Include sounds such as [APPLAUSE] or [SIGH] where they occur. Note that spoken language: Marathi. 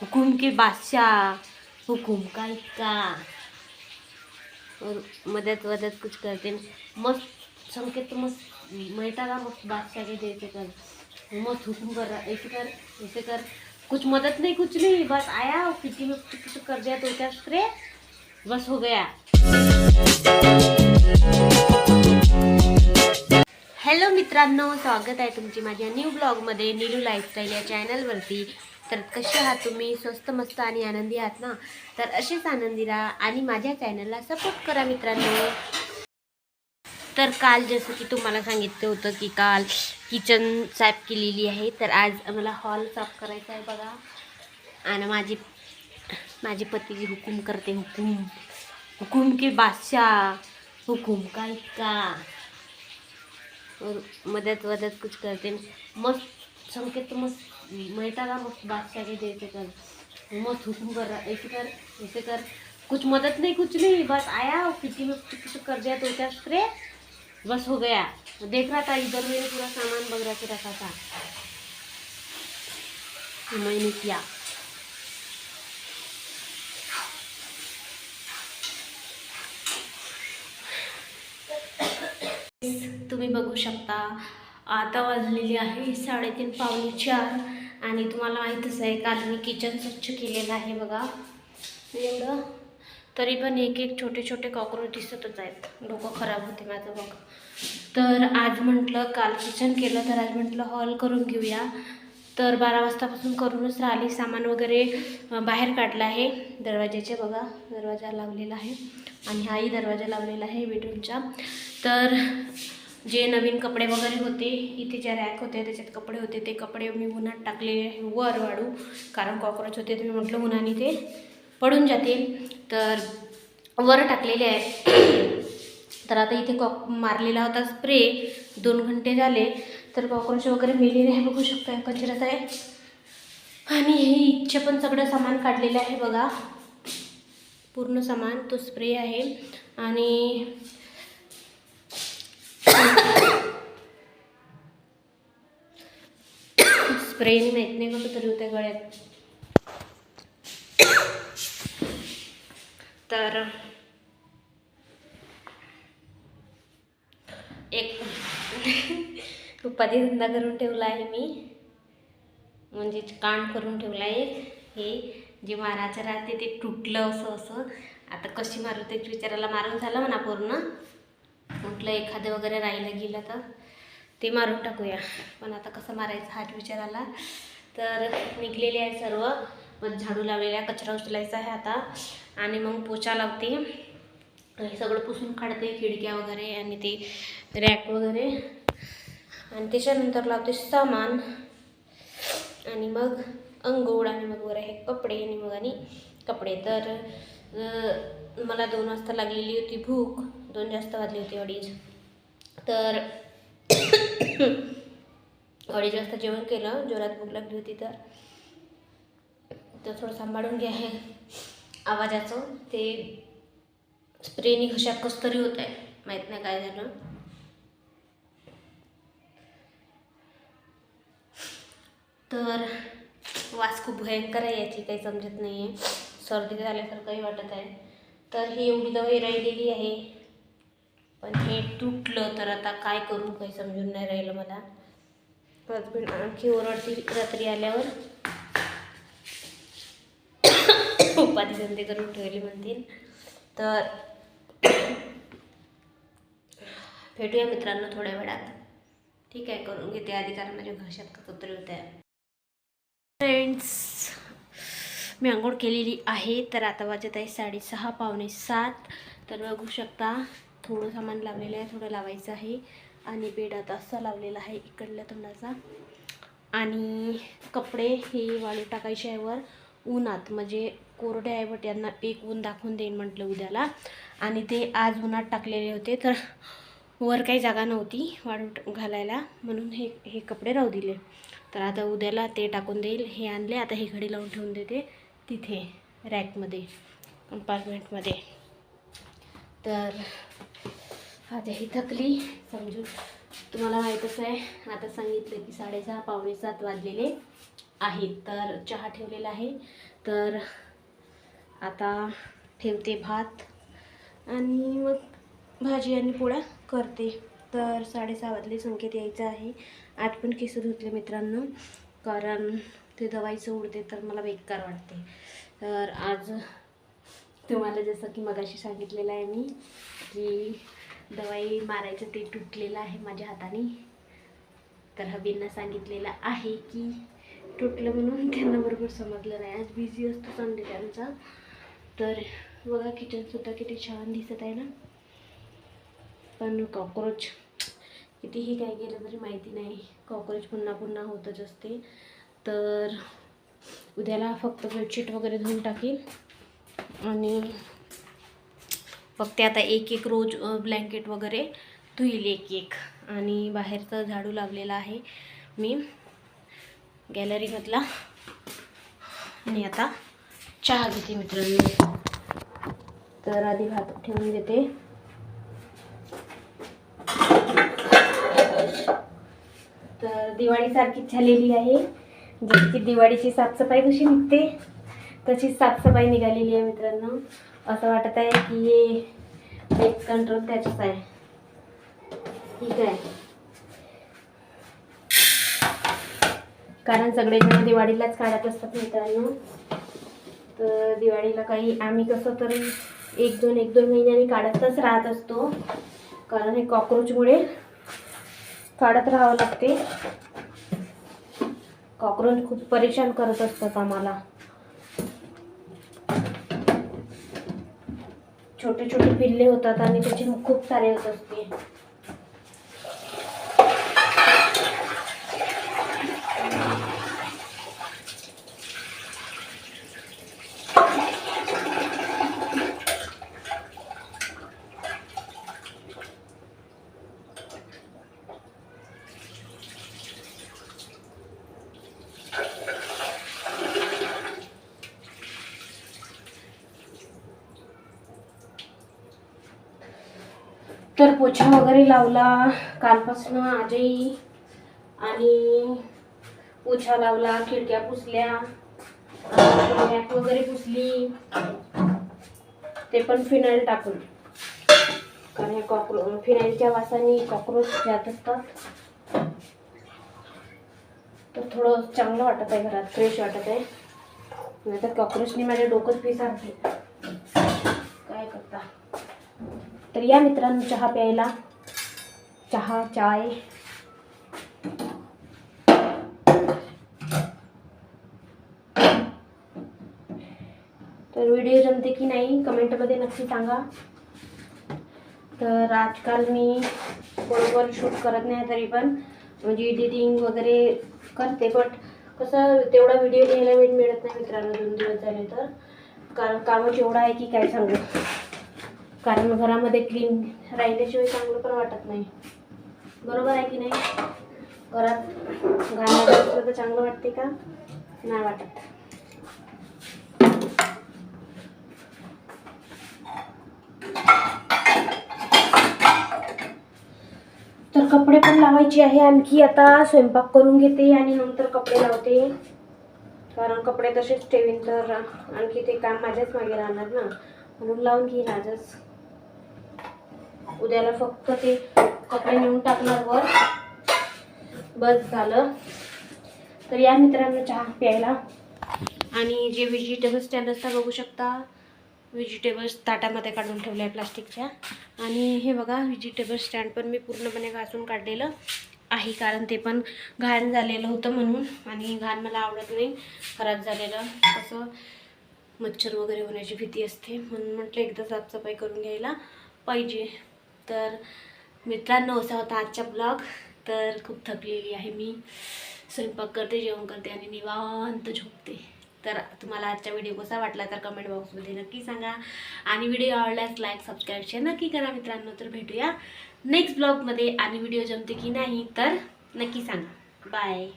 हुकुम के बादशाह हुकुम का इक्का। और मदद वदत कुछ करते मस्त संकेत तो मस्त मैटाला मस्त बादशाह के देते कर। मस्त हुकुम कर रहा ऐसे कर ऐसे कर। कुछ मदद नहीं कुछ नहीं बस आया किसी में कुछ कुछ कर दिया तो क्या स्प्रे बस हो गया। हॅलो मित्रांनो स्वागत आहे तुमची माझ्या न्यू ब्लॉगमध्ये नीलू लाईफस्टाईल या चॅनलवरती तर कसे आहात तुम्ही? स्वस्त मस्त आणि आनंदी आहात ना? तर असेच आनंदी राहा आणि माझ्या चॅनलला सपोर्ट करा मित्रांनो. तर काल जसं की तुम्हाला सांगितलं होतं की काल किचन साफ केलेली आहे. तर आज मला हॉल साफ करायचा आहे बघा. आणि माझी माझे पतीजी हुकूम करते हुकूम. हुकूम के बादशाह. हुकूम का मदत और कुछ करते. मस्त संकेत मस्त. मैटाला मस्त बादशाह के देते कर. मग थुकून कर रहा ऐसे कर ऐसे कर. कुछ मदद नहीं कुछ नहीं. बस आया किती में कुछ कर दिया तो क्या स्प्रे बस हो गया. देख रहा था इधर मैंने पूरा सामान बगरा के रखा था. तो मैंने किया. तुम्ही बघू शकता आता वाजलेली आहे साडेतीन पावणे चार आणि तुम्हाला माहीतच आहे काल मी किचन स्वच्छ केलेलं आहे बघा. एवढं. तरी पण एक एक छोटे छोटे कॉक्रोच दिसतच आहेत. डोकं खराब होते माझं बघ. तर आज म्हटलं काल किचन केलं तर आज म्हटलं हॉल करून घेऊया. तर बारा वाजतापासून करूनच राहिली. सामान वगैरे बाहेर काढलं आहे. दरवाज्याचे बघा दरवाजा लावलेला आहे. आणि हाही दरवाजा लावलेला आहे बेडरूमचा तर जे नवीन कपडे वगैरे होते इथे ज्या रॅक होते त्याच्यात कपडे होते ते कपडे मी उन्हात टाकलेले वर वाढू कारण कॉक्रोच होते तर मी म्हटलं उन्हाने ते पडून जातील. तर वर टाकलेले आहे [COUGHS] तर आता इथे कॉक मारलेला होता स्प्रे दोन घंटे झाले. तर कॉक्रोच वगैरे मेलेले आहे बघू शकता कचऱ्यात आहे. आणि हे इच्छा पण सगळं सामान काढलेलं आहे बघा. पूर्ण सामान तो स्प्रे आहे. आणि स्प्रेने माहीत नाही कसं तरी होत्या गळ्यात. तर एक उपाधी धंदा करून ठेवला आहे मी. म्हणजे काम करून ठेवला आहे. हे जे मारायचं राहते ते तुटलं असं असं. आता कशी मारू त्याच्या विचाराला मारून झालं म्हणा पूर्ण. म्हटलं एखादं वगैरे राहिलं गेलं तर ते मारून टाकूया. पण आता कसं मारायचं हात विचार आला. तर निघलेले आहे सर्व. मग झाडू लावलेला आहे कचरा उचलायचा आहे आता. आणि मग पोचा लावते. हे सगळं पुसून काढते खिडक्या वगैरे आणि ते रॅक वगैरे. आणि त्याच्यानंतर लावते सामान. आणि मग अंघोळ आणि मग वर आहे कपडे आणि मग आणि कपडे. तर मला दोन वाजता लागलेली होती भूक. दोन जास्त वाजली होती अडीच. तर अडीच वाजता जेवण केलं. जोरात भूक लागली होती तर. तर थोडं सांभाळून घ्या हे आवाजाचं. ते स्प्रेनी घशात कसं तरी होत आहे. माहीत नाही काय झालं. तर वास खूप भयंकर आहे याची. काही समजत नाही आहे सर्दी झाल्यासारखंही वाटत आहे. तर ही एवढी दवाई राहिलेली आहे. पण हे तुटलं तर आता काय करू? काही समजून नाही राहिलं मला. हजबंड आणखी ओरडतील रात्री आल्यावर. उपाधी धंदे करून ठेवले म्हणतील. तर भेटूया मित्रांनो थोड्या वेळात. ठीक आहे करून घेते आधी कारण माझ्या घशात कसं होत्या. फ्रेंड्स मी आंघोळ केलेली आहे. तर आता वाजत आहे साडेसहा पावणे सात. तर बघू शकता थोडं सामान लावलेलं आहे थोडं लावायचं आहे. आणि बेड आता असा लावलेला आहे इकडल्या तोंडाचा. आणि कपडे हे वाळू टाकायचे आहे वर. उन्हात म्हणजे कोरडे आहे बट यांना एक ऊन दाखवून देईन म्हटलं उद्याला. आणि ते आज उन्हात टाकलेले होते तर वर काही जागा नव्हती वाळू घालायला. म्हणून हे हे कपडे राहू दिले. तर आता उद्याला ते टाकून देईल. हे आणले आता हे घडी लावून ठेवून देते तिथे रॅकमध्ये कंपार्टमेंटमध्ये तर आता ही थकली. समजून तुम्हाला माहीतच आहे आता सांगितलं की साडेसहा पावणे सात वाजलेले आहेत. तर चहा ठेवलेला आहे. तर आता ठेवते भात आणि मग भाजी आणि पोळ्या करते. तर साडेसहा वाजले संकेत यायचा आहे. आज पण केस धुतले मित्रांनो कारण ते दवाईचं उडते तर मला बेकार वाटते. तर आज तुम्हाला जसं की मगाशी सांगितलेलं आहे मी की दवाई मारायचं ते तुटलेलं आहे माझ्या हाताने. तर हबींना सांगितलेलं आहे की तुटलं म्हणून त्यांना बरोबर समजलं नाही. आज बिझी असतो संडे त्यांचा. तर बघा किचनसुद्धा किती छान दिसत आहे ना. पण कॉक्रोच कितीही काय केलं तरी माहिती नाही. कॉक्रोच पुन्हा पुन्हा होतच असते. तर उद्याला फक्त बेडशीट वगैरे धुवून टाकेल आणि फक्त आता एक एक रोज ब्लँकेट वगैरे धुईल एक एक. आणि बाहेरचं झाडू लावलेला आहे मी गॅलरीमधला आणि आता चहा घेते मित्रांनो. तर आधी भात ठेवून देते. तर दिवाळीसारखीच झालेली आहे. जशी की दिवाळीची साफसफाई कशी निघते तशीच साफसफाई निघालेली आहे मित्रांनो. असं वाटत आहे की हे एक कंट्रोल त्याच्याच आहे. ठीक आहे. कारण सगळेजण दिवाळीलाच काढत असतात मित्रांनो. तर दिवाळीला काही आम्ही कसं तरी एक दोन एक दोन महिन्यांनी काढतच राहत असतो. कारण हे कॉक्रोचमुळे काढत राहावं लागते. कॉक्रोच खूप परेशान करत असतात आम्हाला. छोटे छोटे पिल्ले होतात आणि त्याचे खूप सारे होत असते. तर पोछा वगैरे लावला. कालपासून आजही आणि पोछा लावला खिडक्या पुसल्या रॅक वगैरे पुसली. ते पण फिनाईल टाकून. कारण हे कॉक्रो फिनाईलच्या वासाने कॉक्रोच जात असतात. तर थोडं चांगलं वाटत आहे घरात फ्रेश वाटत आहे. नाही तर कॉक्रोचने माझे डोकंच पिसारते काय करता? तर या मित्रांनो चहा प्यायला. चहा चाय. तर व्हिडिओ जमते की नाही कमेंटमध्ये नक्की सांगा. तर आजकाल मी बरोबर शूट करत नाही तरी पण म्हणजे एडिटिंग वगैरे करते बट कसं तेवढा व्हिडिओ घ्यायला वेळ मिळत नाही मित्रांनो दोन दिवस झाले तर. कारण कामच एवढं आहे की काय सांगू. कारण घरामध्ये क्लीन राहिल्याशिवाय चांगलं पण वाटत नाही. बरोबर आहे की नाही? घरात घालायचं तर चांगलं वाटते का? नाही वाटत. तर कपडे पण लावायचे आहे. आणखी आता स्वयंपाक करून घेते आणि नंतर कपडे लावते. कारण कपडे तसेच ठेवीन तर आणखी ते काम माझ्याच मागे राहणार ना. म्हणून लावून घेईन आजच. उद्याला फक्त ते कपडे नेऊन टाकणार वर बस झालं. तर या मित्रांनो चहा प्यायला. आणि जे व्हेजिटेबल स्टँड असतात बघू शकता. व्हेजिटेबल्स ताटामध्ये काढून ठेवले आहे प्लास्टिकच्या. आणि हे बघा व्हेजिटेबल स्टँड पण मी पूर्णपणे घासून काढलेलं आहे कारण ते पण घाण झालेलं होतं म्हणून. आणि घाण मला आवडत नाही खराब झालेलं. असं मच्छर वगैरे होण्याची भीती असते म्हणून म्हटलं एकदा साफसफाई करून घ्यायला पाहिजे. तर मित्रांनो असा होता आजचा ब्लॉग तर खूप थकलेली आहे मी. स्वयंपाक करते जेवण करते आणि निवांत झोपते. तर तुम्हाला आजचा व्हिडिओ कसा वाटला तर कमेंट बॉक्समध्ये नक्की सांगा. आणि व्हिडिओ आवडल्यास लाईक सबस्क्राईब शेअर नक्की करा मित्रांनो. तर भेटूया नेक्स्ट ब्लॉगमध्ये आणि व्हिडिओ जमते की नाही तर नक्की सांगा. बाय